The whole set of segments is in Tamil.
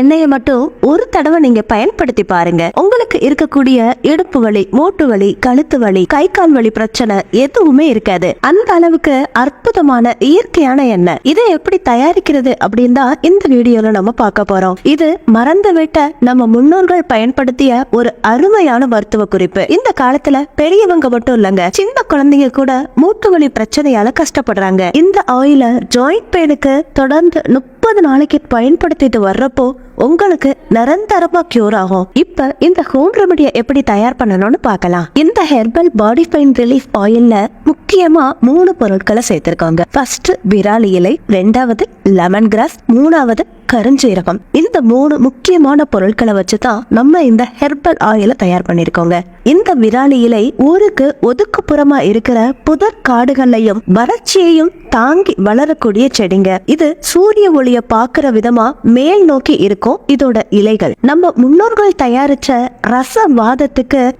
எண்ணெயை மட்டும் ஒரு தடவை நீங்க பயன்படுத்தி பாருங்க. உங்களுக்கு இருக்கக்கூடிய இடுப்பு வலி மூட்டு வலி கழுத்து வலி கை கால் வலி பிரச்சனை எதுவுமே இருக்காது. அந்த அளவுக்கு அற்புதமான இயற்கையான எண்ணெய். இதை எப்படி தயாரிக்கிறது அப்படின்னு தான் இந்த வீடியோல நம்ம பார்க்க போறோம். இது மறந்து விட்ட நம்ம முன்னோர்கள் பயன்படுத்திய ஒரு அருமையான மருத்துவ குறிப்பு. இந்த காலத்துல பெரியவங்க மட்டும் இல்லங்க. சின்ன குழந்தைங்க கூட மூட்டு வலி பிரச்சனையால கஷ்டப்படுறாங்க. இந்த ஆயில ஜாயிண்ட் பெயினுக்கு தொடர்ந்து முப்பது நாளைக்கு பயன்படுத்திட்டு வர்றப்போ உங்களுக்கு நிரந்தரமா கியூர் ஆகும். இப்ப இந்த ஹோம் ரெமடியை எப்படி தயார் பண்ணணும்னு பார்க்கலாம். இந்த ஹெர்பல் பாடி பெயின் ரிலீஃப் ஆயில்ல முக்கியமா மூணு பொருட்களை சேர்த்திருக்காங்க. ஃபர்ஸ்ட் விராலி இலை ரெண்டாவது லெமன் கிராஸ் மூணாவது கருஞ்சீரகம். இந்த மூணு முக்கியமான பொருட்களை வச்சு தான் நம்ம இந்த ஹெர்பல் ஆயில தயார் பண்ணிருக்கோங்க இந்த விராலி இலை ஊருக்கு ஒதுக்குப்புறமா இருக்கிற புதர் காடுகள்லையும் வறட்சியையும் தாங்கி வளரக்கூடிய செடிங்க. இது சூரிய ஒளிய பாக்குற விதமா மேல் நோக்கி இருக்கும். இதோட இலைகள். நம்ம முன்னோர்கள் தயாரிச்ச ரசவாதத்துக்கு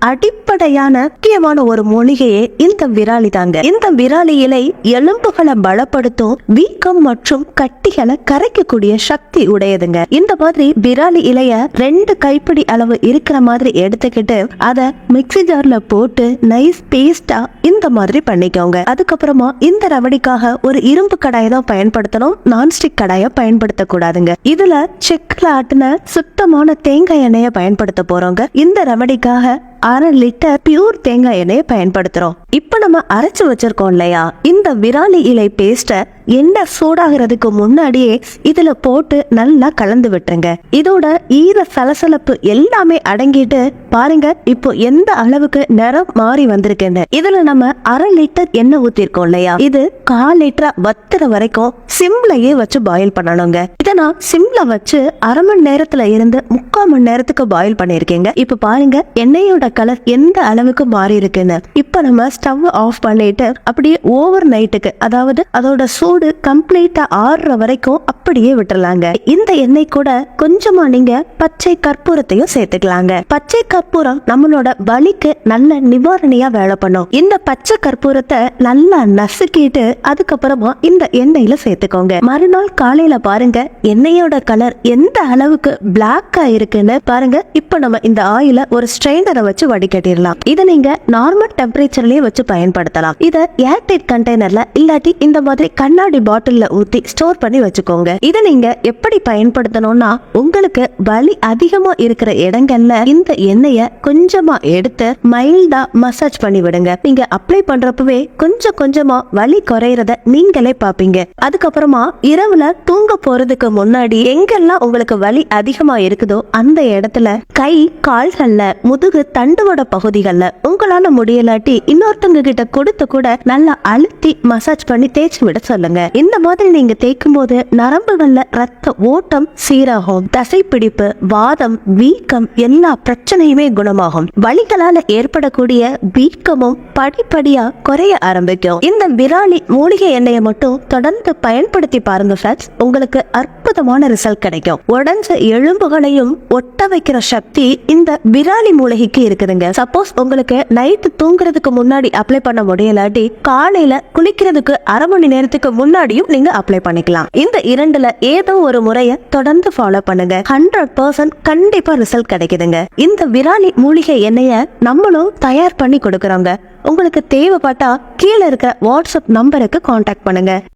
அடிப்படையான முக்கியமான ஒரு மூலிகையே இந்த விராலி தாங்க. இந்த விராலி இலை எலும்புகளை பலப்படுத்தும் வீக்கம் மற்றும் கட்டிகளை கரைக்கக்கூடிய சக்தி உடையதுங்க. இந்த மாதிரி விராலி இலைய ரெண்டு கைப்பிடி அளவு இருக்கிற மாதிரி எடுத்துக்கிட்டு அத மிக்சி ஜார்ல போட்டு நைஸ் பேஸ்டா இந்த மாதிரி பண்ணிக்கோங்க. அதுக்கப்புறமா இந்த ரவடிக்காக ஒரு இரும்பு கடாயை தான் பயன்படுத்தணும். நான்ஸ்டிக் கடாயை பயன்படுத்த கூடாதுங்க இதுல செக்ல ஆட்டின சுத்தமான தேங்காய் எண்ணெயை பயன்படுத்த போறோங்க. இந்த ரவடிக்காக அரை லிட்டர் பியூர் தேங்காய் எண்ணெயை பயன்படுத்துகிறோம் இப்ப நம்ம அரைச்சு வச்சிருக்கோம் இல்லையா? இந்த விராலி இலை பேஸ்ட்டை எண்ணெய் சூடாகிறதுக்கு முன்னாடியே இதுல போட்டு நல்லா கலந்து விட்டுருங்க. இதோட ஈர சலசலப்பு எல்லாமே அடங்கிட்டு பாருங்க இப்போ எந்த அளவுக்கு நிறம் மாறி வந்திருக்குன்னு. இதுல நம்ம அரை லிட்டர் எண்ணெய் ஊத்திருக்கோம் இல்லையா? இது கால் லிட்டரா வத்துற வரைக்கும் சிம்லயே வச்சு பாயில் பண்ணணுங்க. இதை நான் சிம்ல வச்சு அரை மணி நேரத்துல இருந்து முக்கால் மணி நேரத்துக்கு பாயில் பண்ணியிருக்கீங்க. இப்ப பாருங்க எண்ணெயோட கலர் எந்த அளவுக்கு மாறி இருக்குன்னு இப்ப நம்ம ஸ்டவ் ஆஃப் பண்ணிட்டு அப்படியே ஓவர் நைட்டுக்கு அதாவது அதோட சூடு கம்ப்ளீட்டா ஆறுற வரைக்கும் அப்படியே விட்டுறலாங்க. இந்த எண்ணெய் கூட கொஞ்சமா நீங்க பச்சை கற்பூரத்தையும் சேர்த்துக்கலாங்க. பச்சை கற்பூரம் நம்மளோட வலிக்கு நல்ல நிவாரணியா வேலை பண்ணும். இந்த பச்சை கற்பூரத்தை நல்லா நசுக்கிட்டு அதுக்கப்புறமா இந்த எண்ணெயில சேர்த்துக்கோங்க. மறுநாள் காலையில பாருங்க எண்ணெயோட கலர் எந்த அளவுக்கு பிளாக்கா இருக்குன்னு பாருங்க. இப்ப நம்ம இந்த ஆயில ஒரு ஸ்ட்ரெயினரை வச்சு வடிகட்டிடலாம். இதை நீங்க நார்மல் டெம்பரேச்சர்லயே வச்சு பயன்படுத்தலாம். இதை ஏர்டைட் கண்டெய்னர்ல இல்லாட்டி இந்த மாதிரி கண்ணாடி பாட்டில்ல ஊத்தி ஸ்டோர் பண்ணி வச்சுக்கோங்க. இதை நீங்க எப்படி பயன்படுத்தணும்னா உங்களுக்கு வலி அதிகமா இருக்கிற இடங்கள்ல இந்த எண்ணெய கொஞ்சமா எடுத்து மைல்டா மசாஜ் பண்ணி விடுங்க நீங்க அப்ளை பண்றப்பவே கொஞ்சம் கொஞ்சமா வலி குறையறத நீங்களே பாப்பீங்க அதுக்கப்புறமா இரவுல தூங்க போறதுக்கு முன்னாடி எங்கெல்லாம் உங்களுக்கு வலி அதிகமா இருக்குதோ அந்த இடத்துல கை கால்கள்ல முதுகு தண்டுவட பகுதிகள்ல உங்களால முடியலாட்டி இன்னொருத்தவங்க கிட்ட கொடுத்து கூட நல்லா அழுத்தி மசாஜ் பண்ணி தேய்ச்சி விட சொல்லுங்க. இந்த மாதிரி நீங்க தேய்க்கும் போது நரம்புகள்ல ரத்த ஓட்டம் சீராகும் தசைப்பிடிப்பு வாதம் வீக்கம் எல்லா பிரச்சனையுமே குணமாகும். வலிகளால ஏற்படக்கூடிய வீக்கமும் படிப்படியா குறைய ஆரம்பிக்கும். இந்த விராலி மூலிகை எண்ணெயை மட்டும் தொடர்ந்து பயன்படுத்தி பாருங்க ஃப்ரெண்ட்ஸ் உங்களுக்கு அற்புதமான ரிசல்ட் கிடைக்கும். உடஞ்ச எலும்புகளையும் ஒட்ட வைக்கிற சக்தி இந்த விராலி மூலிகைக்கு இருக்குதுங்க. சப்போஸ் உங்களுக்கு நைட்டு தூங்குறதுக்கு முன்னாடி அப்ளை பண்ண முடியலாட்டி காலையில குளிக்கிறதுக்கு அரை மணி நேரத்துக்கு முன்னாடியும் நீங்க அப்ளை பண்ணிக்கலாம். இந்த இரண்டு ரெண்டுல ஏதோ ஒரு முறைய தொடர்ந்து ஃபாலோ பண்ணுங்க. ஹண்ட்ரட் பர்சன்ட் கண்டிப்பா ரிசல்ட் கிடைக்குதுங்க. இந்த விராலி மூலிகை எண்ணெயை நம்மளும் தயார் பண்ணி கொடுக்கறோங்க. உங்களுக்கு தேவைப்பட்டா கீழே இருக்க வாட்ஸ்அப் நம்பருக்கு காண்டாக்ட் பண்ணுங்க.